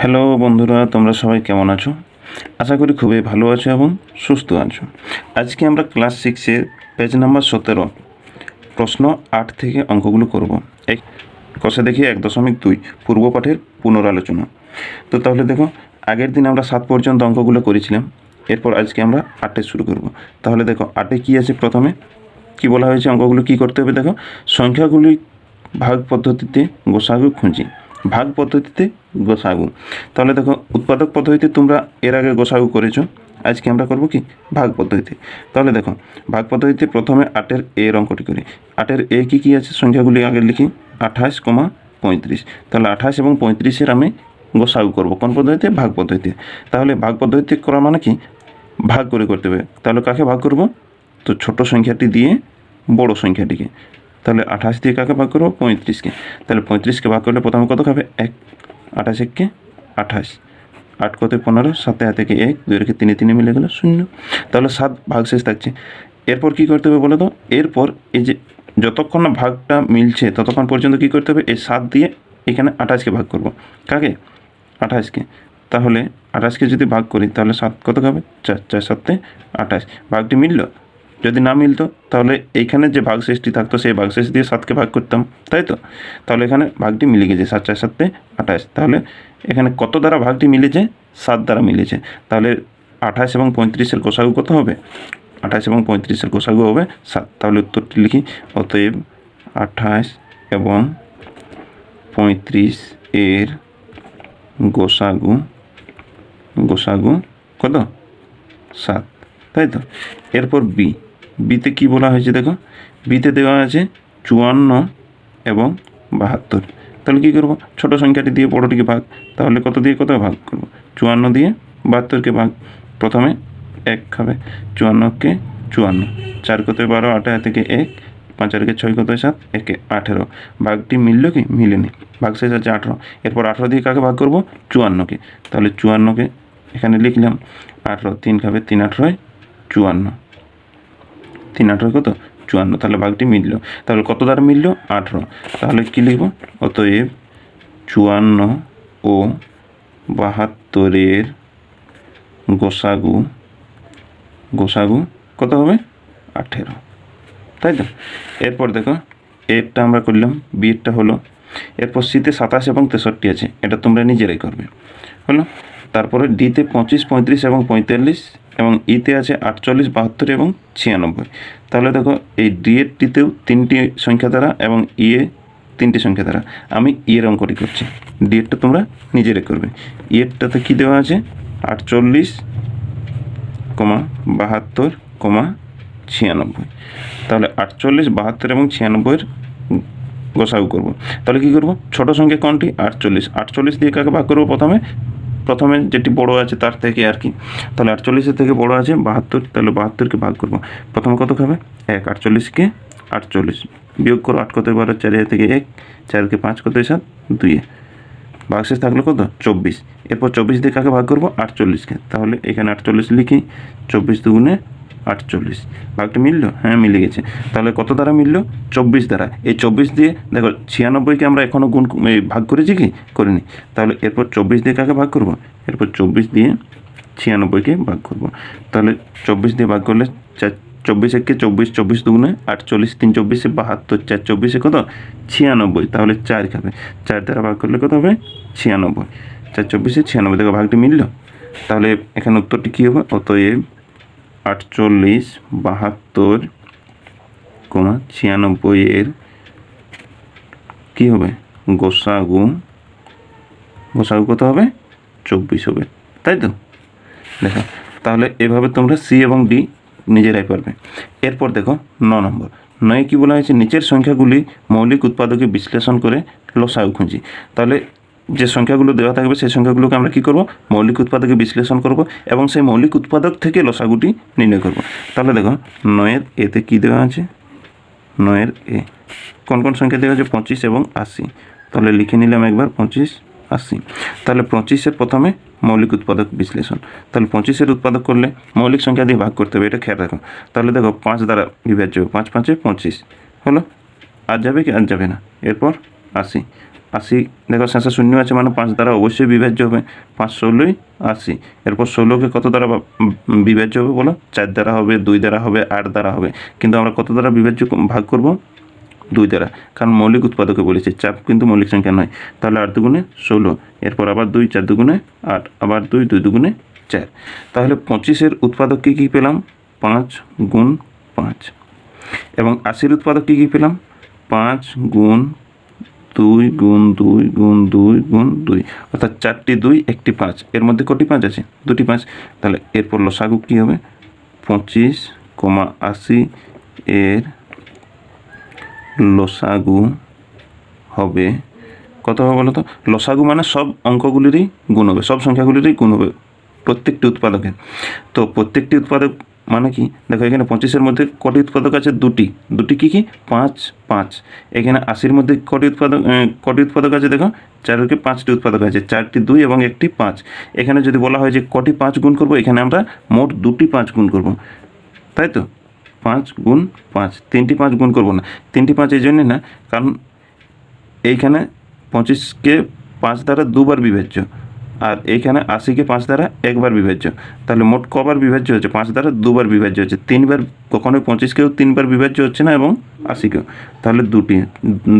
Hello বন্ধুরা, তোমরা সবাই কেমন আছো? আশা করি খুবই ভালো আছো এবং সুস্থ আছো। আজকে আমরা ক্লাস সিক্সের পেজ নাম্বার সতেরো প্রশ্ন আট থেকে অঙ্কগুলো করব। এক, কষে দেখি এক দশমিক দুই, পূর্ব পাঠের পুনরালোচনা। তো তাহলে দেখো, আগের দিন আমরা সাত পর্যন্ত অঙ্কগুলো করেছিলাম, এরপর আজকে আমরা আটে শুরু করব। তাহলে দেখো, আটে কী আছে প্রথমে? কি বলা হয়েছে? অঙ্কগুলো কী করতে হবে দেখো? সংখ্যাগুলি ভাগ পদ্ধতিতে গোসাগু খুঁজি। ভাগ পদ্ধতিতে গোসাগু। তাহলে দেখো, উৎপাদক পদ্ধতিতে তোমরা এর আগে গোসাগু করেছ, আজকে আমরা করব কি? ভাগ পদ্ধতিতে। তাহলে দেখো, ভাগ পদ্ধতিতে প্রথমে আটের এর অঙ্কটি করি। আটের এ কী কী আছে? সংখ্যাগুলি আগে লিখি। আঠাশ কমা পঁয়ত্রিশ। তাহলে আঠাশ এবং পঁয়ত্রিশের আমি গোসাগু করব। কোন পদ্ধতিতে? ভাগ পদ্ধতিতে। তাহলে ভাগ পদ্ধতিতে করা মানে কি? ভাগ করে করতে হবে। তাহলে কাকে ভাগ করব? তো ছোট সংখ্যাটি দিয়ে বড় সংখ্যাটিকে। তাহলে আঠাশ দিয়ে কাকে ভাগ করব? পঁয়ত্রিশকে তাহলে পঁয়ত্রিশকে ভাগ করলে প্রথমে কত খাবে? এক। আঠাশ এককে আঠাশ। আট কত? পনেরো। সাতে হাতে থেকে এক। দুই রেখে তিনে তিনে মিলে গেল শূন্য। তাহলে সাত ভাগ শেষ থাকছে। এরপর কি করতে হবে বলো তো? এরপর এই যে যতক্ষণ না ভাগটা মিলছে, ততক্ষণ পর্যন্ত কি করতে হবে? এই সাত দিয়ে এখানে আঠাশকে ভাগ করব। কাকে? আঠাশকে তাহলে আঠাশকে যদি ভাগ করি, তাহলে সাত কত খাবে? চার। চার সাতে আঠাশ। ভাগটি মিলল? যদি না মিলতো, তাহলে এইখানে যে ভাগ ভাগশেষটি থাকতো, সেই ভাগ ভাগশেষ দিয়ে সাতকে ভাগ করতাম, তাই তো? তাহলে এখানে ভাগটি মিলে গেছে, সাত চার সাতে আঠাশ। তাহলে এখানে কত দ্বারা ভাগটি মিলেছে? সাত দ্বারা মিলেছে। তাহলে আঠাশ এবং পঁয়ত্রিশের গোসাগু কত হবে? আঠাশ এবং পঁয়ত্রিশের গোসাগু হবে সাত। তাহলে উত্তরটি লিখি। অতএব আঠাশ এবং পঁয়ত্রিশ এর গোসাগু গোসাগু কত? সাত। তাই তো? এরপর বি। বিতে কি বলা হয়েছে দেখো? বিতে দেওয়া আছে চুয়ান্ন এবং বাহাত্তর। তাহলে কী করব? ছোটো সংখ্যাটি দিয়ে বড়টিকে ভাগ, তাহলে কত দিয়ে কত ভাগ করব? চুয়ান্ন দিয়ে বাহাত্তরকে ভাগ, প্রথমে এক খাবে চুয়ান্নকে চুয়ান্ন। চার কত বারো? আট থেকে এক। পাঁচ আরকে ছয় কত সাত? একে আঠেরো। ভাগটি মিলল কি? মিলেনি। ভাগ শেষ আছে আঠেরো। এরপর আঠেরো দিয়ে কাকে ভাগ করব? চুয়ান্নকে। তাহলে চুয়ান্নকে এখানে লিখলাম। আঠেরো, তিন খাবে তিন আঠেরোয় চুয়ান্ন। তিন আঠেরো কত? চুয়ান্ন। তাহলে ভাগটি মিলল। তাহলে কত দ্বারা মিলল? আঠেরো। তাহলে কী লিখব? অতএব চুয়ান্ন ও বাহাত্তরের গোসাগু গোসাগু কত হবে? আঠেরো। তাই তো? এরপর দেখো, এরটা আমরা করলাম, বিয়েরটা হলো। এরপর সিতে সাতাশ এবং তেষট্টি আছে, এটা তোমরা নিজেরাই করবে। হলো? তারপরে ডিতে পঁচিশ, পঁয়ত্রিশ এবং পঁয়তাল্লিশ এবং ইতে আছে আটচল্লিশ, বাহাত্তর এবং ছিয়ানব্বই। তাহলে দেখো, এই ডিএডটিতেও তিনটি সংখ্যা দ্বারা এবং ইয়ে তিনটি সংখ্যা দ্বারা। আমি ইয়ের অঙ্কটি করছি। ডিএডটা তোমরা নিজেরাই করবে। ইয়েরটাতে কী দেওয়া আছে? আটচল্লিশ, কমা বাহাত্তর, কমা ছিয়ানব্বই। তাহলে আটচল্লিশ, বাহাত্তর এবং ছিয়ানব্বইয়ের গোসাউ করব। তাহলে কী করব? ছোট সংখ্যা কোনটি? আটচল্লিশ। আটচল্লিশ দিয়ে কাকে ভাগ করব প্রথমে? প্রথমে যেটি বড় আছে তার থেকে আর কি। তাহলে আটচল্লিশের থেকে বড় আছে, বাহাত্তর, তাহলে বাহাত্তরকে ভাগ করব। প্রথমে কত খাবে? এক, আটচল্লিশকে আটচল্লিশ। বিয়োগ করো আট কত বারো চারি থেকে এক, চারকে পাঁচ কত সাত? দুইয়ে বাক্সেস থাকল কত? চব্বিশ। এরপর চব্বিশ দিয়ে কাকে ভাগ করব? আটচল্লিশকে। তাহলে এখানে আটচল্লিশ লিখি, চব্বিশ দুগুণে আটচল্লিশ। ভাগটা মিললো? হ্যাঁ মিলে গেছে। তাহলে কত দ্বারা মিললো? চব্বিশ দ্বারা। এই চব্বিশ দিয়ে, দেখো ছিয়ানব্বইকে আমরা এখনও গুণ ভাগ করেছি কি? করিনি। তাহলে এরপর চব্বিশ দিয়ে কাকে ভাগ করব? এরপর চব্বিশ দিয়ে ছিয়ানব্বইকে ভাগ করব। তাহলে চব্বিশ দিয়ে ভাগ করলে চার, চব্বিশ একে চব্বিশ চব্বিশ দুগুণে আটচল্লিশ, তিন চব্বিশে বাহাত্তর, চার চব্বিশে কত? ছিয়ানব্বই। তাহলে চার খাবে। চার দ্বারা ভাগ করলে কত হবে? ছিয়ানব্বই। চার চব্বিশে ছিয়ানব্বই। দেখো, ভাগটি মিলল। তাহলে এখানে উত্তরটি কী হবে? অতএব আটচল্লিশ, বাহাত্তর, কমা ছিয়ানব্বই এর কী হবে? গোসাগু গোসাগু কত হবে? চব্বিশ হবে। তাই তো? দেখো, তাহলে এভাবে তোমরা সি এবং ডি নিজেরাই পারবে। এরপর দেখো, ন নম্বর। নয় কি বলা হয়েছে? নিচের সংখ্যাগুলি মৌলিক উৎপাদকে বিশ্লেষণ করে লসাগু খুঁজি। তাহলে যে সংখ্যাগুলো দেওয়া থাকবে, সেই সংখ্যাগুলোকে আমরা কী করব? মৌলিক উৎপাদকে বিশ্লেষণ করব এবং সেই মৌলিক উৎপাদক থেকে লসাগুটি নির্ণয় করব। তাহলে দেখো নয়ের এতে কী দেওয়া আছে? নয়ের এ। কোন কোন সংখ্যা দেওয়া আছে? পঁচিশ এবং আশি। তাহলে লিখে নিলাম একবার, পঁচিশ, আশি। তাহলে পঁচিশের প্রথমে মৌলিক উৎপাদক বিশ্লেষণ। তাহলে পঁচিশের উৎপাদক করলে মৌলিক সংখ্যা দিয়ে ভাগ করতে হবে, এটা খেয়াল রাখো তাহলে দেখো, পাঁচ দ্বারা বিভাজ্য, পাঁচ পাঁচে পঁচিশ। হলো? আর যাবে কি? আর যাবে না। এরপর আশি। আশি। দেখো শেষে শূন্য আছে মানে পাঁচ দ্বারা অবশ্যই বিভাজ্য হবে। পাঁচ ষোলোই আশি। এরপর ষোলোকে কত দ্বারা বিভাজ্য হবে বলো? চার দ্বারা হবে, দুই দ্বারা হবে, আট দ্বারা হবে। কিন্তু আমরা কত দ্বারা বিভাজ্য ভাগ করব? দুই দ্বারা। কারণ মৌলিক উৎপাদকে বলেছি, চাপ কিন্তু মৌলিক সংখ্যা নয়। তাহলে আট দুগুণে ষোলো। এরপর আবার দুই, চার দুগুণে আট। আবার দুই দুই দুগুণে চার। তাহলে পঁচিশের উৎপাদক কী কী পেলাম? পাঁচ গুণ পাঁচ। এবং আশির উৎপাদক কী কী পেলাম? পাঁচ গুণ দুই গুণ দুই গুণ দুই গুণ দুই। অর্থাৎ চারটি দুই, একটি পাঁচ। এর মধ্যে কটি পাঁচ আছে? দুটি পাঁচ। তাহলে এরপর লসাগু কী হবে? পঁচিশ কমা আশি এর লসাগু হবে কত হবে বলো তো লসাগু মানে সব অঙ্কগুলিরই গুণ হবে, সব সংখ্যাগুলিরই গুণ হবে প্রত্যেকটি উৎপাদকের। তো প্রত্যেকটি উৎপাদক মানে কি? দেখো, এখানে পঁচিশের মধ্যে কটি উৎপাদক আছে? দুটি। দুটি কি কি? পাঁচ পাঁচ। এখানে আশির মধ্যে কটি উৎপাদক কটি উৎপাদক আছে দেখো? চারকে পাঁচটি উৎপাদক আছে। চারটি দুই এবং একটি পাঁচ। এখানে যদি বলা হয় যে কটি পাঁচ গুণ করব, এখানে আমরা মোট দুটি পাঁচ গুণ করব। তাই তো? পাঁচ গুণ পাঁচ। তিনটি পাঁচ গুণ করব না। তিনটি পাঁচ এই জন্যে না, কারণ এইখানে পঁচিশকে পাঁচ দ্বারা দুবার বিভাজ্য। আর এইখানে আশিকে পাঁচ দ্বারা একবার বিভাজ্য। তাহলে মোট কবার বিভাজ্য হচ্ছে পাঁচ দ্বারা দুবার বিভাজ্য হচ্ছে তিনবার কখনোই পঁচিশকেও তিনবার বিভাজ্য হচ্ছে না এবং আশিকেও। তাহলে দুটি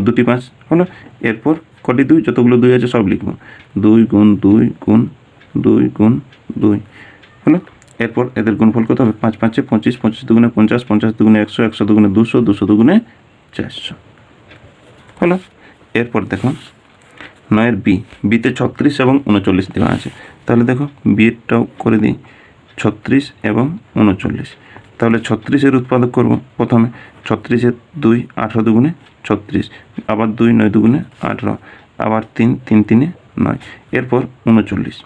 দুটি পাঁচ হলো। এরপর কটি দুই? যতগুলো দুই আছে সব লিখব। দুই গুণ দুই গুণ দুই গুণ দুই হলো। এরপর এদের গুণফল কত হবে? পাঁচ পাঁচে পঁচিশ পঁচিশ দুগুণে পঞ্চাশ পঞ্চাশ দুগুণে একশো একশো দুগুণে দুশো দুশো দুগুণে চারশো হলো। এরপর দেখো নয়ের বি, বিতে ছত্রিশ এবং উনচল্লিশ দেওয়া আছে। তাহলে দেখো, বিয়েরটাও করে দিই, ছত্রিশ এবং উনচল্লিশ। তাহলে ছত্রিশের উৎপাদক করব প্রথমে, ছত্রিশের দুই, আঠারো দুগুণে ছত্রিশ, আবার দুই, নয় দুগুণে আঠারো, আবার তিন তিন, তিনে নয়, এরপর উনচল্লিশ।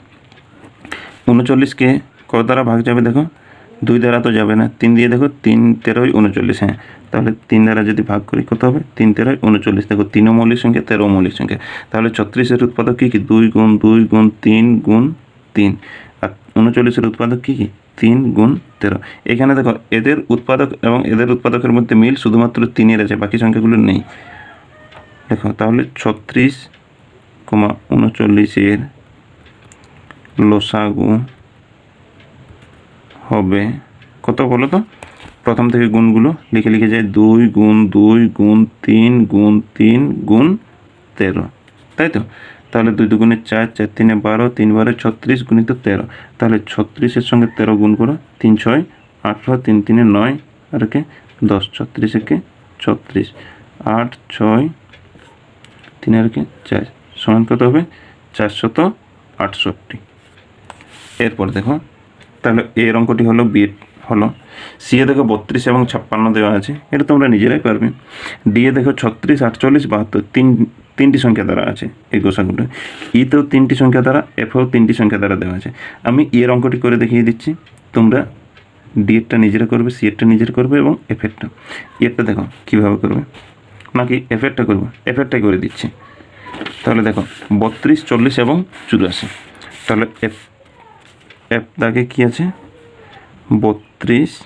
উনচল্লিশকে কত দ্বারা ভাগ যাবে দেখো? দুই দ্বারা তো যাবে না। তিন দিয়ে দেখো, তিন তেরোই উনচল্লিশ হ্যাঁ। তাহলে তিন দ্বারা যদি ভাগ করি, কত হবে? তিন তেরোই উনচল্লিশ। দেখো, তিনও মৌলিক সংখ্যা তেরো মৌলিক সংখ্যা। তাহলে ছত্রিশের উৎপাদক কী কী? দুই গুণ দুই গুণ, তিন গুণ, তিন। আর উনচল্লিশের উৎপাদক কী কী? তিন গুণ, তেরো। এখানে দেখো, এদের উৎপাদক এবং এদের উৎপাদকের মধ্যে মিল শুধুমাত্র তিনের আছে, বাকি সংখ্যাগুলো নেই। দেখো, তাহলে ছত্রিশ, কমা উনচল্লিশের লসাগু হবে। কত বলো তো? প্রথম থেকে গুণগুলো লিখে লিখে যায় দুই গুণ দুই গুণ তিন গুণ তিন গুণ তেরো। তাই তো? তাহলে দুই দুগুণে চার চার তিনে বারো, তিন বারো, ছত্রিশ গুণিত তেরো। তাহলে ছত্রিশের সঙ্গে তেরো গুণ করো, তিন ছয়, আঠেরো, তিন তিনে নয়, আর কে দশ, ছত্রিশ একে ছত্রিশ। আট, ছয়, তিন আর একে চার। সমান কত হবে? চারশত আটষট্টি। এরপর দেখো তাহলে এর অঙ্কটি হলো, বি হলো। সি এ দেখো বত্রিশ এবং ছাপ্পান্ন দেওয়া আছে, এটা তোমরা নিজেরাই পারবে। ডি এ দেখো ছত্রিশ, আটচল্লিশ, বাহাত্তর, তিন, তিনটি সংখ্যা দ্বারা আছে এই গোসাগুলো ইতেও তিনটি সংখ্যা দ্বারা এফেও তিনটি সংখ্যা দ্বারা দেওয়া আছে। আমি এর অঙ্কটি করে দেখিয়ে দিচ্ছি। তোমরা ডি এরটা নিজেরা করবে সি এরটা নিজেরা করবে এবং এফেরটা এরটা দেখো কীভাবে করবে। নাকি এফেরটা করব? এফেরটাই করে দিচ্ছি। তাহলে দেখো, বত্রিশ, চল্লিশ এবং চুরাশি। তাহলে এফ এফ দাগে কী আছে? বত্রিশ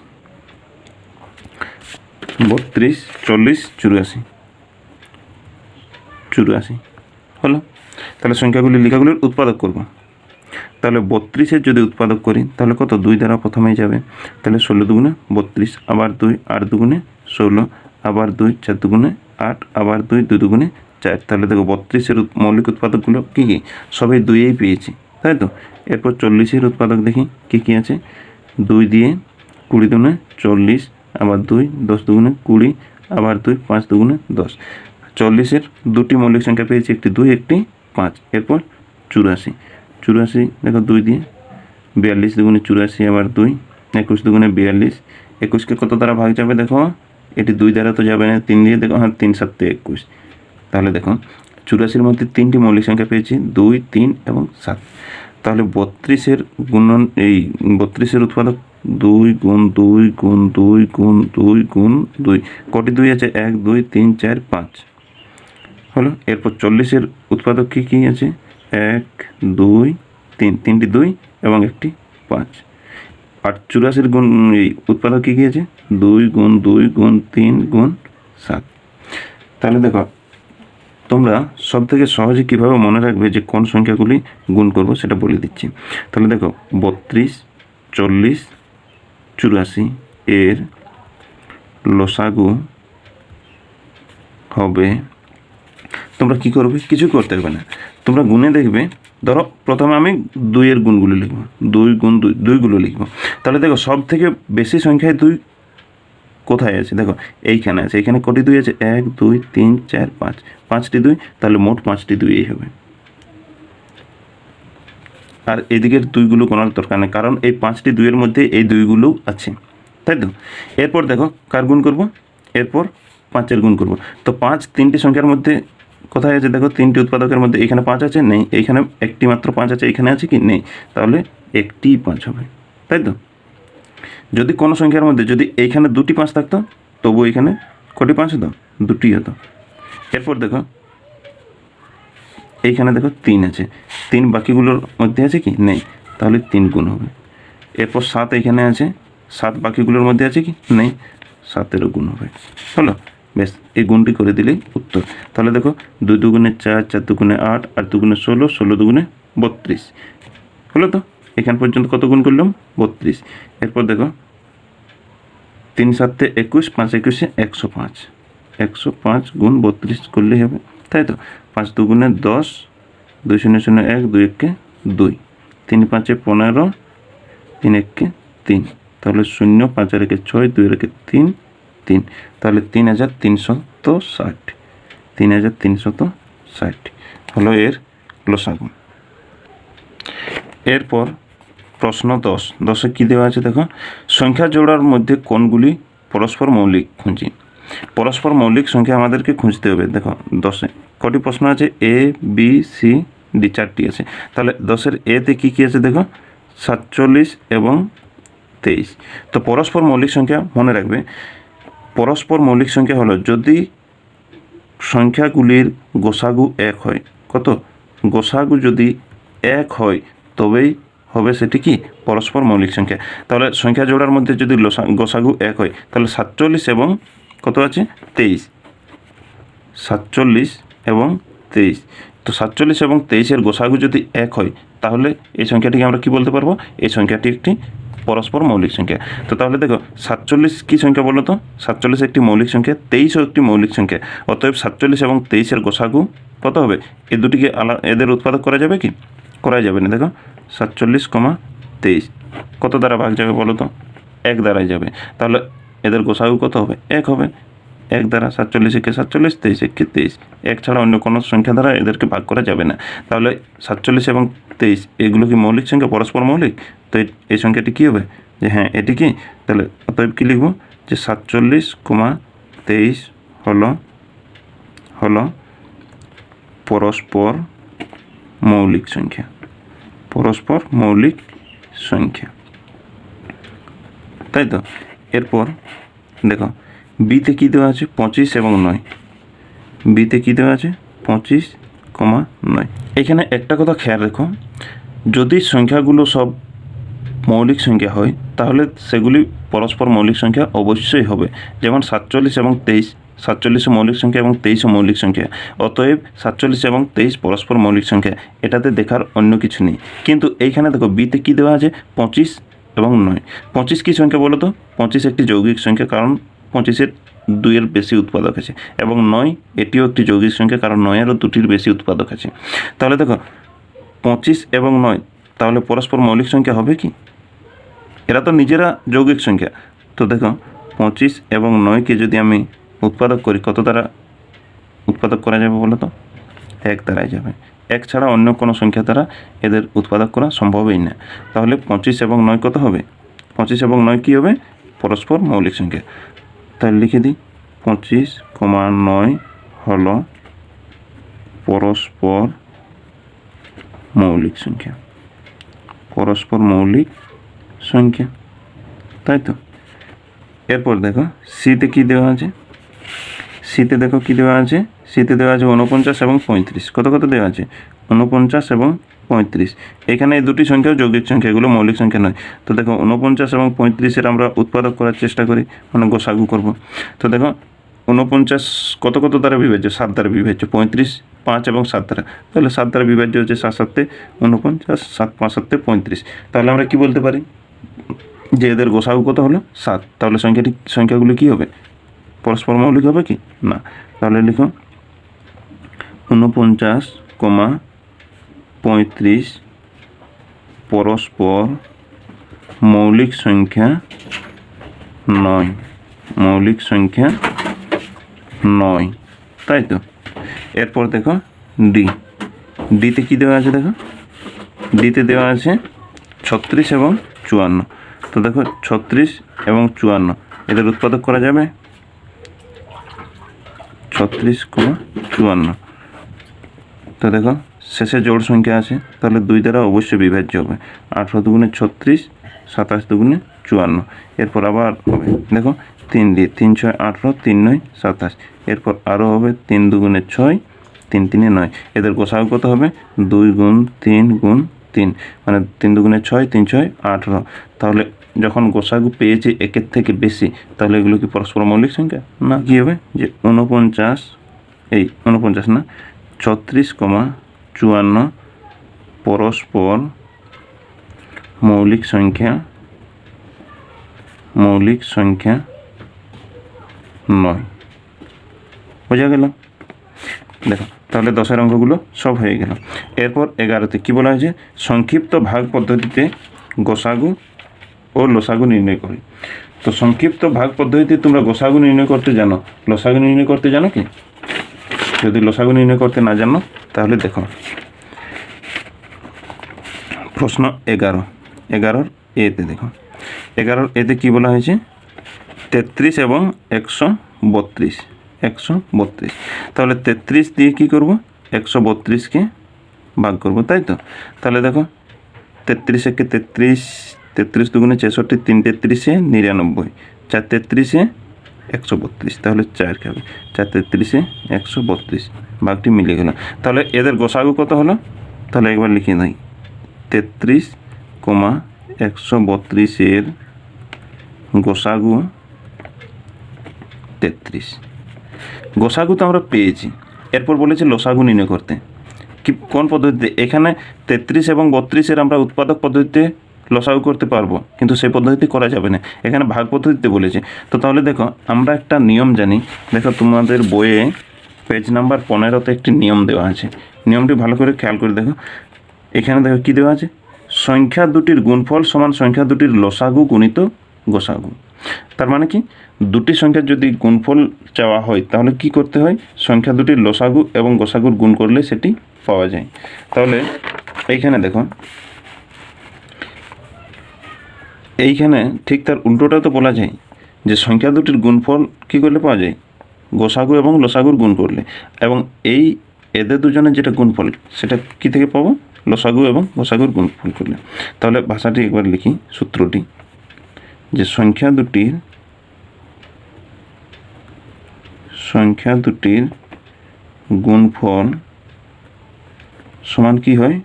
বত্রিশ, চল্লিশ, চুরাশি। চুরাশি। হলো? তাহলে সংখ্যাগুলি লেখাগুলির উৎপাদক করব। তাহলে বত্রিশের যদি উৎপাদক করি, তাহলে কত? দুই দ্বারা প্রথমেই যাবে। তাহলে ষোলো দুগুণে বত্রিশ, আবার দুই, আট দুগুণে ষোলো, আবার দুই, চার দুগুণে আট, আবার দুই দুই দুগুণে চার। তাহলে দেখো বত্রিশের মৌলিক উৎপাদকগুলো কী কী? সবাই দুইয়েই পেয়েছি। তাই তো? এরপর চল্লিশের উৎপাদক দেখি, কী কী আছে? দুই দিয়ে কুড়ি দুগুণে চল্লিশ, আবার দুই, দশ দুগুণে কুড়ি, আবার দুই, পাঁচ দুগুণে দশ। চল্লিশের দুটি মৌলিক সংখ্যা পেয়েছি, একটি দুই, একটি পাঁচ। এরপর চুরাশি। চুরাশি, দেখো দুই দিয়ে বিয়াল্লিশ দুগুণে চুরাশি, আবার দুই, একুশ দুগুণে বিয়াল্লিশ। একুশকে কত দ্বারা ভাগ যাবে দেখো? এটি দুই দ্বারা তো যাবে না, তিন দিয়ে দেখো হ্যাঁ তিন সাতে একুশ। তাহলে দেখো চুরাশির মধ্যে তিনটি মৌলিক সংখ্যা পেয়েছি, দুই, তিন এবং সাত। তাহলে বত্রিশের গুণন, এই বত্রিশের উৎপাদক দুই গুণ দুই গুণ দুই গুণ দুই গুণ দুই। কটি দুই আছে? এক, দুই, তিন, চার, পাঁচ। হলো, এরপর চল্লিশের উৎপাদক কী কী আছে? এক, দুই, তিন। তিনটি দুই এবং একটি পাঁচ। আর চুরাশির গুণ, এই উৎপাদক কী কী আছে? দুই গুণ দুই গুণ তিন গুণ সাত। তাহলে দেখো তোমরা সব থেকে সহজে কীভাবে মনে রাখবে যে কোন সংখ্যাগুলি গুণ করব সেটা বলে দিচ্ছি। তাহলে দেখো, বত্রিশ, চল্লিশ, চুরাশি এর লসাগু হবে। তোমরা কি করবে? কিছু করতে হবে না। তোমরা গুণে দেখবে, ধরো প্রথমে আমি দুইয়ের গুণগুলো লিখব। দুই গুণ দুই, দুইগুলো লিখব। তাহলে দেখো সব থেকে বেশি সংখ্যায় দুই কোথায় আছে? দেখো, এইখানে আছে। এখানে কটি দুই আছে? এক, দুই, তিন, চার, পাঁচ। পাঁচটি দুই? তাহলে মোট পাঁচটি দুই হবে। আর এদিকের দুইগুলো কোনার দরকার নেই, কারণ এই পাঁচটি দুইয়ের মধ্যে এই দুইগুলো আছে। তাই তো? এরপর দেখো, কার গুণ করব? এরপর পাঁচের গুণ করব। তো পাঁচ তিনটি সংখ্যার মধ্যে কোথায় আছে? দেখো, তিনটি উৎপাদকের মধ্যে এখানে পাঁচ আছে? নেই। এইখানে একটি মাত্র পাঁচ আছে। এখানে আছে কি? নেই। তাহলে একটি পাঁচ হবে। তাই তো? যদি কোনো সংখ্যার মধ্যে যদি এইখানে দুটি পাঁচ থাকতো তবু এখানে কটি পাঁচ হতো? দুটি হতো। এরপর দেখো, এইখানে দেখো তিন আছে। তিন বাকিগুলোর মধ্যে আছে কি? নেই। তাহলে তিন গুণ হবে। এরপর সাত এখানে আছে। সাত বাকিগুলোর মধ্যে আছে কি? নেই। সাতেরও গুণ হবে। হলো? বেশ, এই গুণটি করে দিলেই উত্তর। তাহলে দেখো, দুই দুগুণে চার চার দুগুণে আট আট দুগুণে ষোলো ষোলো দুগুণে বত্রিশ। হলো তো? এখান পর্যন্ত কত গুণ করলাম? বত্রিশ। এরপর দেখো, তিন সাতে একুশ, পাঁচ একুশে একশো পাঁচ। একশো পাঁচ গুণ বত্রিশ করলেই হবে, তাই তো? পাঁচ দুগুণে দশ, দুই শূন্য শূন্য এক, দুই এককে দুই। তিন পাঁচে পনেরো, তিন এককে তিন। তাহলে শূন্য, পাঁচ আর একে ছয়, দুই একে তিন তিন। তাহলে তিন হাজার তিনশত ষাট। তিন হাজার তিনশত ষাট। হলো এর লসাগু। এরপর প্রশ্ন দশ। দশে কী দেওয়া আছে দেখো? সংখ্যা জোড়ার মধ্যে কোনগুলি পরস্পর মৌলিক খুঁজি? পরস্পর মৌলিক সংখ্যা আমাদেরকে খুঁজতে হবে। দেখো, দশে কটি প্রশ্ন আছে? এ বি সি ডি চারটি আছে। তাহলে দশের এতে কী কী আছে দেখো? সাতচল্লিশ এবং তেইশ। তো পরস্পর মৌলিক সংখ্যা মনে রাখবে, পরস্পর মৌলিক সংখ্যা হলো যদি সংখ্যাগুলির গোসাগু এক হয়, কত? গোসাগু যদি এক হয়, তবেই হবে সেটি কি? পরস্পর মৌলিক সংখ্যা। তাহলে সংখ্যা জোড়ার মধ্যে যদি গোসাগু এক হয়, তাহলে সাতচল্লিশ এবং কত আছে? তেইশ। সাতচল্লিশ এবং তেইশ। তো সাতচল্লিশ এবং তেইশের গোসাগু যদি এক হয়, তাহলে এই সংখ্যাটিকে আমরা কি বলতে পারব? এই সংখ্যাটি একটি পরস্পর মৌলিক সংখ্যা। তো তাহলে দেখো, সাতচল্লিশ কী সংখ্যা বলো তো? সাতচল্লিশ একটি মৌলিক সংখ্যা তেইশও একটি মৌলিক সংখ্যা। অতএব সাতচল্লিশ এবং তেইশের গোসাগু কত হবে? এই দুটিকে আলা এদের উৎপাদক করা যাবে কি? করা যাবে না। দেখো সাতচল্লিশ কমা তেইশ। কত দ্বারা ভাগ যাবে বলো তো? এক দ্বারাই যাবে। তাহলে এদের গোসাগু কত হবে? এক হবে। এক দ্বারা সাতচল্লিশ একে সাতচল্লিশ, তেইশ একে তেইশ। এক ছাড়া অন্য কোনো সংখ্যা দ্বারা এদেরকে ভাগ করা যাবে না। তাহলে সাতচল্লিশ এবং তেইশ, এগুলো কি মৌলিক সংখ্যা? পরস্পর মৌলিক? তো এই সংখ্যাটি কী হবে? যে হ্যাঁ এটি কি? তাহলে অতএব কী লিখব? যে সাতচল্লিশ কমা তেইশ হলো হলো পরস্পর মৌলিক সংখ্যা। পরস্পর মৌলিক সংখ্যা। তাই তো? এরপর দেখো, বিতে কী দেওয়া আছে? পঁচিশ এবং নয়। বিতে কী দেওয়া আছে? পঁচিশ কমা নয়। এখানে একটা কথা খেয়াল রেখো, যদি সংখ্যাগুলো সব মৌলিক সংখ্যা হয়, তাহলে সেগুলি পরস্পর মৌলিক সংখ্যা অবশ্যই হবে। যেমন সাতচল্লিশ এবং তেইশ সাতচল্লিশও মৌলিক সংখ্যা এবং তেইশও মৌলিক সংখ্যা। অতএব সাতচল্লিশ এবং তেইশ পরস্পর মৌলিক সংখ্যা, এটাতে দেখার অন্য কিছু নেই। কিন্তু এইখানে দেখো বিতে কী দেওয়া আছে? পঁচিশ এবং নয়। পঁচিশ কী সংখ্যা বলো তো? পঁচিশ একটি যৌগিক সংখ্যা, কারণ পঁচিশের দুইয়ের বেশি উৎপাদক আছে। এবং নয়, এটিও একটি যৌগিক সংখ্যা, কারণ নয়েরও দুটির বেশি উৎপাদক আছে। তাহলে দেখো, পঁচিশ এবং নয়, তাহলে পরস্পর মৌলিক সংখ্যা হবে কি? এরা তো নিজেরা যৌগিক সংখ্যা। তো দেখো, পঁচিশ এবং নয়কে যদি আমি উৎপাদক করি, কত দ্বারা উৎপাদক করা যাবে বলো তো? এক দ্বারাই যাবে। এক ছাড়া অন্য কোনো সংখ্যা দ্বারা এদের উৎপাদক করা সম্ভবই না। তাহলে পঁচিশ এবং নয় কত হবে? পঁচিশ এবং নয় কী হবে? পরস্পর মৌলিক সংখ্যা। তাহলে লিখে দিই। পঁচিশ কমা নয় হলো পরস্পর মৌলিক সংখ্যা। পরস্পর মৌলিক সংখ্যা। তাই তো? এরপর দেখো সিতে কী দেওয়া আছে? সিতে দেখো কী দেওয়া আছে? সিতে দেওয়া আছে উনপঞ্চাশ এবং পঁয়ত্রিশ। কত কত দেওয়া আছে? উনপঞ্চাশ এবং পঁয়ত্রিশ। এখানে এই দুটি সংখ্যাও যৌগিক সংখ্যা, এগুলো মৌলিক সংখ্যা নয়। তো দেখো উনপঞ্চাশ এবং পঁয়ত্রিশের আমরা উৎপাদক করার চেষ্টা করি মানে গোসাগু করব। তো দেখো উনপঞ্চাশ কত কত দ্বারা বিভাজ্য? সাত দ্বারা বিভাজ্য। পঁয়ত্রিশ, পাঁচ এবং সাত দ্বারা। তাহলে সাত দ্বারা বিভাজ্য হচ্ছে সাত সাতে উনপঞ্চাশ সাত, পাঁচ সাতে পঁয়ত্রিশ। তাহলে আমরা কি বলতে পারি? যে এদের গোসাগু কত হলো? সাত। তাহলে সংখ্যাটি, সংখ্যাগুলো কি হবে? পরস্পর মৌলিক হবে কি? না। তাহলে লিখো উনপঞ্চাশ কমা পঁয়ত্রিশ পরস্পর মৌলিক সংখ্যা নয়। মৌলিক সংখ্যা নয়। তাই তো? এরপর দেখো ডি। ডিতে কী দেওয়া আছে দেখো? ডিতে দেওয়া আছে ছত্রিশ এবং চুয়ান্ন। তো দেখো ছত্রিশ এবং চুয়ান্ন, এদের উৎপাদক করা যাবে? ছত্রিশ কমা চুয়ান্ন। তো দেখো, শেষে জোড় সংখ্যা আছে, তাহলে দুই দ্বারা অবশ্যই বিভাজ্য হবে। আঠেরো দুগুণে ছত্রিশ, সাতাশ দুগুণে চুয়ান্ন। এরপর আবার হবে, দেখো, তিন দিয়ে তিন ছয় আঠেরো, তিন নয় সাতাশ। এরপর আরও হবে তিন দুগুণে ছয়, তিন তিনে নয়। এদের গোসাগু কত হবে? দুই গুণ তিন গুণ তিন। মানে তিন দুগুণে ছয়, তিন ছয় আঠেরো। তাহলে যখন গোসাগু পেয়েছি একের থেকে বেশি, তাহলে এগুলো কি পরস্পর মৌলিক সংখ্যা? না। কী হবে? যে উনপঞ্চাশ এই উনপঞ্চাশ না, ছত্রিশ কমা চুয়ান্ন পরস্পর মৌলিক সংখ্যা মৌলিক সংখ্যা নয়। বোঝা গেল? দেখো, তাহলে দশের অঙ্কগুলো সব হয়ে গেল। এরপর এগারোতে কী বলা হয়েছে? সংক্ষিপ্ত ভাগ পদ্ধতিতে গোসাগু ও লসাগু নির্ণয় করি। তো সংক্ষিপ্ত ভাগ পদ্ধতিতে তোমরা গোসাগু নির্ণয় করতে জানো। লসাগু নির্ণয় করতে জানো কি? যদি লসাগু নির্ণয় করতে না জানো, তাহলে দেখো। প্রশ্ন এগারো। এগারোর এতে দেখো। এগারোর এতে কী বলা হয়েছে? তেত্রিশ এবং একশো বত্রিশ। একশো বত্রিশ। তাহলে তেত্রিশ দিয়ে কী করব? একশো বত্রিশকে ভাগ করব, তাই তো? তাহলে দেখো, তেত্রিশ একে তেত্রিশ তেত্রিশ দুগুণে ছেষট্টি, তিন তেত্রিশে নিরানব্বই, চার তেত্রিশে একশো বত্রিশ। তাহলে চার খাবে চার তেত্রিশে একশো বত্রিশ। ভাগটি মিলে গেল। তাহলে এদের গোসাগু কত হলো? তাহলে একবার লিখে দিই তেত্রিশ কমা একশো বত্রিশের গোসাগু তেত্রিশ। গোসাগু তো আমরা পেয়েছি। এরপর বলেছে লসাগু নির্ণয় করতে। কি কোন পদ্ধতিতে? এখানে তেত্রিশ এবং বত্রিশের আমরা উৎপাদক পদ্ধতিতে লসাগু করতে পারব, কিন্তু সেই পদ্ধতিতে করা যাবে না। এখানে ভাগ পদ্ধতিতে বলেছে। তো তাহলে দেখো, আমরা একটা নিয়ম জানি। দেখো, তোমাদের বইয়ে পেজ নাম্বার পনেরোতে একটি নিয়ম দেওয়া আছে। নিয়মটি ভালো করে খেয়াল করে দেখো। এখানে দেখো কী দেওয়া আছে? সংখ্যা দুটির গুণফল সমান সংখ্যা দুটির লসাগু গুণিত গোসাগু। তার মানে কি? দুটি সংখ্যার যদি গুণফল চাওয়া হয়, তাহলে কি করতে হয়? সংখ্যা দুটির লসাগু এবং গোসাগুর গুণ করলে সেটি পাওয়া যায়। তাহলে এইখানে দেখো এইখানে ঠিক তার উল্টোটা তো বলা যায়, যে সংখ্যা দুটির গুণফল কী করলে পাওয়া যায়? গোসাগু এবং লসাগুর গুণ করলে। এবং এই এদের দুজনের যেটা গুণফল, সেটা কি থেকে পাবো? লসাগু এবং গোসাগুর গুণফল করলে। তাহলে ভাষাটি একবার লিখি, সূত্রটি। যে সংখ্যা দুটির সংখ্যা দুটির গুণফল সমান কি হয়?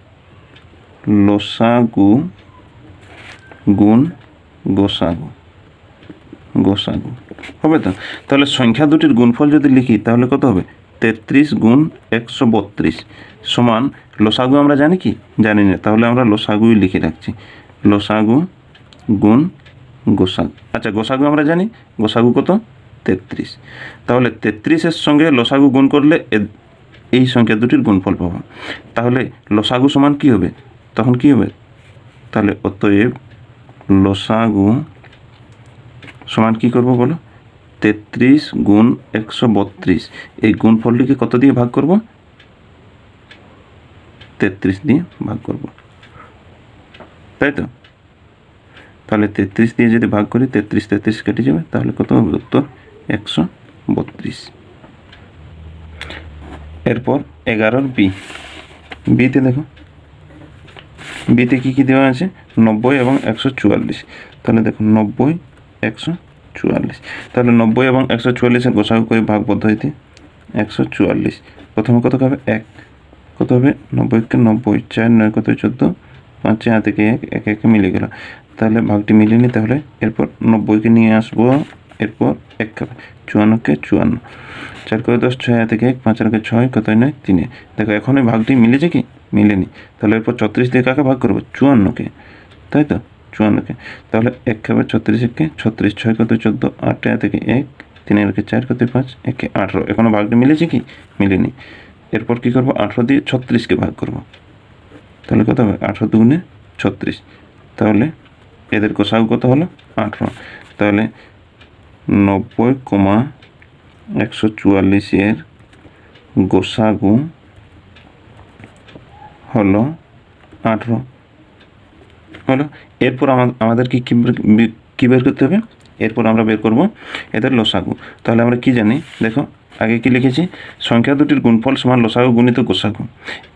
লসাগু গুণ গোসাগু গোসাগু। হবে তো? তাহলে সংখ্যা দুটির গুণফল যদি লিখি, তাহলে কত হবে? তেত্রিশ গুণ একশো বত্রিশ সমান লসাগু আমরা জানি কি? জানি না। তাহলে আমরা লসাগুই লিখে রাখছি। লসাগু গুণ গোসাগু। আচ্ছা গোসাগু আমরা জানি। গোসাগু কত? তেত্রিশ। তাহলে তেত্রিশের সঙ্গে লসাগু গুণ করলে এই সংখ্যা দুটির গুণফল পাবো। তাহলে লসাগু সমান কি হবে? তখন কি হবে? তাহলে অতএব লসাগু সমান কি করব বলো? তেত্রিশ গুণ একশো বত্রিশ। এই গুণফলটিকে কত দিয়ে ভাগ করব? তেত্রিশ দিয়ে ভাগ করব। তাই তো? তাহলে তেত্রিশ দিয়ে যদি ভাগ করি, তেত্রিশ তেত্রিশ কেটে যাবে, তাহলে কত হবে? উত্তর একশো বত্রিশ। এরপর এগারোর বি। বিতে দেখো। বিতে কী কী দেওয়া আছে? নব্বই এবং একশো চুয়াল্লিশ। তাহলে দেখুন, নব্বই, একশো চুয়াল্লিশ। তাহলে নব্বই এবং একশো চুয়াল্লিশের গোসাগু করে ভাগ পদ্ধতিতে। একশো চুয়াল্লিশ। প্রথমে কত হবে? এক। কত হবে? নব্বইকে নব্বই। চার, নয়, কত চোদ্দ। পাঁচ, চার থেকে এক এক, একে মিলে গেল। তাহলে ভাগটি মিলিয়ে নিই তাহলে। এরপর নব্বইকে নিয়ে আসব। এরপর এক খাবে চুয়ান্নকে চুয়ান্ন। চার করে দশ, ছয় হাতে এক পাঁচ আর একে ছয় কত নয়, তিনে। দেখো এখন এই ভাগটি মিলেছে কি? মিলেনি। তাহলে এরপর ছত্রিশ দিয়ে কাকে ভাগ করব? চুয়ান্নকে। তাই তো? চুয়ান্নকে। তাহলে এক খাবে ছত্রিশ একে, ছত্রিশ ছয় কত চোদ্দ? আট থেকে এক তিনের একে চার কত পাঁচ? একে আঠেরো। এখনও ভাগটি মিলেছে কি? মিলেনি। এরপর কী করব? আঠেরো দিয়ে ছত্রিশকে ভাগ করব। তাহলে কত হবে? আঠেরো দুগুণে ছত্রিশ। তাহলে এদের গোসাগু কত হলো? আঠেরো। তাহলে নব্বই কমা একশো চুয়াল্লিশের গোসাগু হলো আঠেরো। হলো। এরপর আমা- আমাদেরকে কী কী বের করতে হবে? এরপর আমরা বের করব এদের লসাগু। তাহলে আমরা কি জানি? দেখো, আগে কি লিখেছি? সংখ্যা দুটির গুণফল সমান লসাগু গুণিত গোসাগু।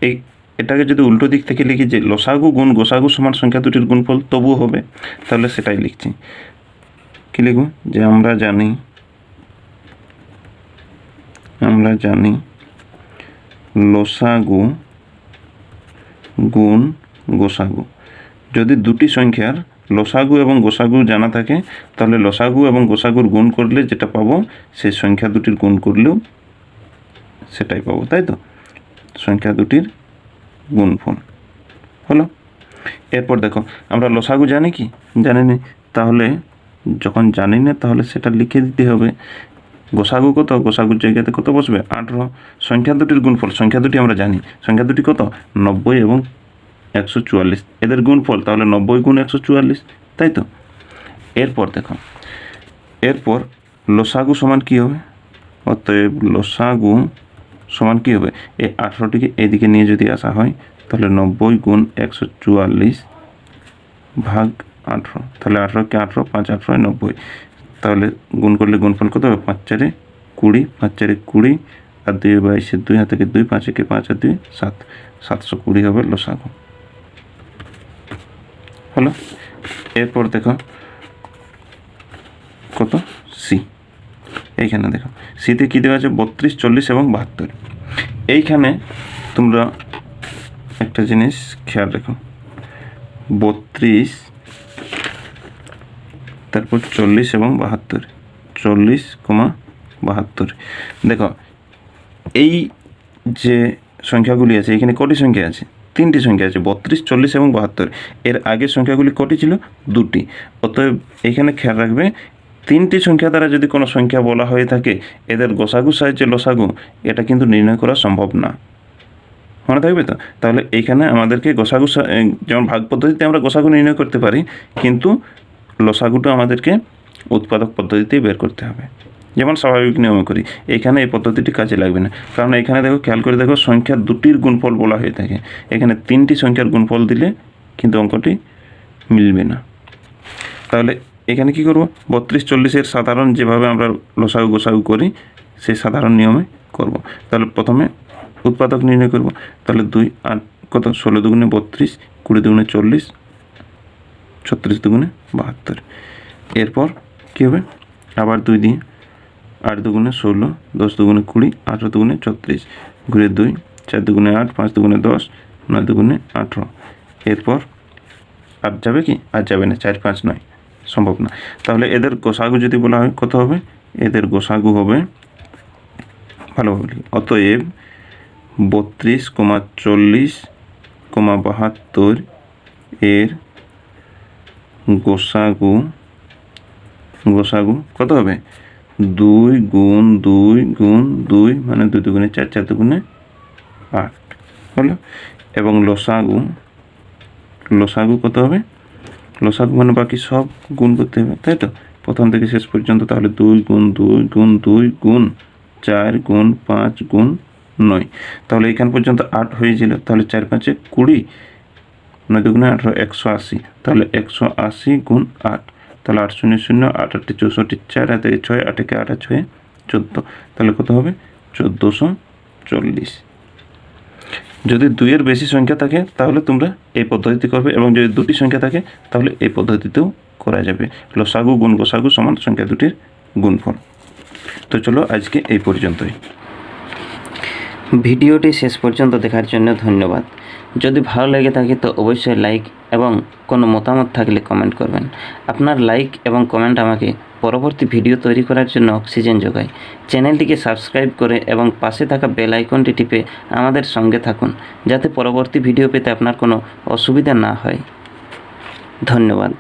এই, এটাকে যদি উল্টো দিক থেকে লিখি যে লসাগু গুণ গোসাগু সমান সংখ্যা দুটির গুণফল তবুও হবে, তাহলে সেটাই লিখছি। কি লিখব? যে আমরা জানি আমরা জানি লসাগু গুণ গোসাগু। যদি দুটি সংখ্যার লসাগু এবং গোসাগু জানা থাকে, তাহলে লসাগু এবং গোসাগুর গুণ করলে যেটা পাবো, সেই সংখ্যা দুটির গুণ করলেও সেটাই পাবো, তাই তো? সংখ্যা দুটির গুণফল। হলো? এরপর দেখো, আমরা লসাগু জানি কি? জানি না তাহলে যখন জানি না, তাহলে সেটা লিখে দিতে হবে। গোসাগু কত? গোসাগুর জায়গাতে কত বসবে? আঠেরো। সংখ্যা দুটির গুণফল। সংখ্যা দুটি আমরা জানি। সংখ্যা দুটি কত? নব্বই এবং একশো চুয়াল্লিশ। এদের গুণফল, তাহলে নব্বই গুণ একশো চুয়াল্লিশ, তাই তো? এরপর দেখো। এরপর লসাগু সমান কী হবে? অতএব লসাগু সমান কী হবে? এই আঠেরোটিকে এদিকে নিয়ে যদি আসা হয়, তাহলে নব্বই গুণ একশো চুয়াল্লিশ ভাগ আঠেরো। তাহলে আঠেরোকে আঠেরো, পাঁচ আঠেরো, নব্বই। তাহলে গুণ করলে গুণফল কত হবে? পাঁচ চারে কুড়ি, পাঁচ চারে কুড়ি, আর দুই বাইশে দুই, হাতে দুই, পাঁচ একে পাঁচ আর দুই, সাত। সাতশো কুড়ি হবে লসাগু। হলো? এরপর দেখো কত? সি। এইখানে দেখো। সিতে কী দেওয়া আছে? বত্রিশ, চল্লিশ এবং বাহাত্তর। এইখানে তোমরা একটা জিনিস খেয়াল রেখো। বত্রিশ তারপর চল্লিশ এবং বাহাত্তর। চল্লিশ কমা বাহাত্তর। দেখো, এই যে সংখ্যাগুলি আছে, এখানে কটি সংখ্যা আছে? তিনটি সংখ্যা আছে, বত্রিশ, চল্লিশ এবং বাহাত্তর। এর আগের সংখ্যাগুলি কটি ছিল? দুটি। অতএব এখানে খেয়াল রাখবে, তিনটি সংখ্যা দ্বারা যদি কোনো সংখ্যা বলা হয়ে থাকে, এদের গোসাগু সাহায্যে লসাগু, এটা কিন্তু নির্ণয় করা সম্ভব না। মনে থাকবে তো? তাহলে এইখানে আমাদেরকে গোসাগু যেমন ভাগ পদ্ধতিতে আমরা গোসাগু নির্ণয় করতে পারি, কিন্তু লসাগুটা আমাদেরকে উৎপাদক পদ্ধতিতেই বের করতে হবে। যেমন স্বাভাবিক নিয়মে করি। এখানে এই পদ্ধতিটি কাজে লাগবে না। কারণ এখানে দেখো, খেয়াল করে দেখো, সংখ্যা দুটির গুণফল বলা হয়ে থাকে। এখানে তিনটি সংখ্যার গুণফল দিলে কিন্তু অঙ্কটি মিলবে না। তাহলে এখানে কি করব? বত্রিশ চল্লিশের সাধারণ যেভাবে আমরা লসাগু গোসাগু করি, সেই সাধারণ নিয়মে করব। তাহলে প্রথমে উৎপাদক নির্ণয় করব। তাহলে দুই আট কত? ষোলো দুগুণে বত্রিশ, কুড়ি দুগুণে চল্লিশ ছত্রিশ দুগুণে বাহাত্তর। এরপর কী হবে? আবার দুই দিয়ে আট দুগুণে ষোলো, দশ দুগুণে কুড়ি, আঠেরো দুগুণে ছত্রিশ, ঘুরে দুই, চার দুগুণে আট, পাঁচ দুগুণে দশ, নয় দুগুণে আঠেরো। এরপর আর যাবে কি? আর যাবে না, চার পাঁচ নয়, সম্ভব না। তাহলে এদের গোসাগু যদি বলা হয়, কত হবে? এদের গোসাগু হবে ভালোভাবে অতএব বত্রিশ কমা চল্লিশ কমা বাহাত্তর এর গোসাগু গোসাগু, কত হবে? দুই গুণ দুই গুণ দুই মানে দুই দুগুণে চার চার দুগুণে আট, হলো? এবং লসাগু লসাগু কত হবে? লসাগু মানে বাকি সব গুণ করতে হবে, তাই তো? প্রথম থেকে শেষ পর্যন্ত তাহলে দুই গুণ দুই গুণ দুই গুণ চার গুণ পাঁচ গুণ নয়। তাহলে এখান পর্যন্ত আট হয়েছিল তাহলে চার পাঁচে কুড়ি। নয় দুগুণে আঠারো একশো আশি। তাহলে একশো আশি গুণ আট, তাহলে আট শূন্য শূন্য, আট আটটি চৌষট্টি, চার হাতে ছয় আটেকে আট ছয়, চোদ্দ। তাহলে কত হবে? চোদ্দোশো চল্লিশ। যদি দুইয়ের বেশি সংখ্যা থাকে, তাহলে তোমরা এই পদ্ধতিতে করবে এবং যদি দুটি সংখ্যা থাকে, তাহলে এই পদ্ধতিতেও করা যাবে। লসাগু গুণ গোসাগু সমান সংখ্যা দুটির গুণফল। তো চলো আজকে এই পর্যন্তই। ভিডিওটি শেষ পর্যন্ত দেখার জন্য ধন্যবাদ। যদি ভালো লেগে থাকে তো অবশ্যই লাইক এবং কোনো মতামত থাকলে কমেন্ট করবেন। আপনার লাইক এবং কমেন্ট আমাকে পরবর্তী ভিডিও তৈরি করার জন্য অক্সিজেন যোগায়। চ্যানেলটিকে সাবস্ক্রাইব করে এবং পাশে থাকা বেল আইকনটি টিপে আমাদের সঙ্গে থাকুন, যাতে পরবর্তী ভিডিও পেতে আপনার কোনো অসুবিধা না হয়। ধন্যবাদ।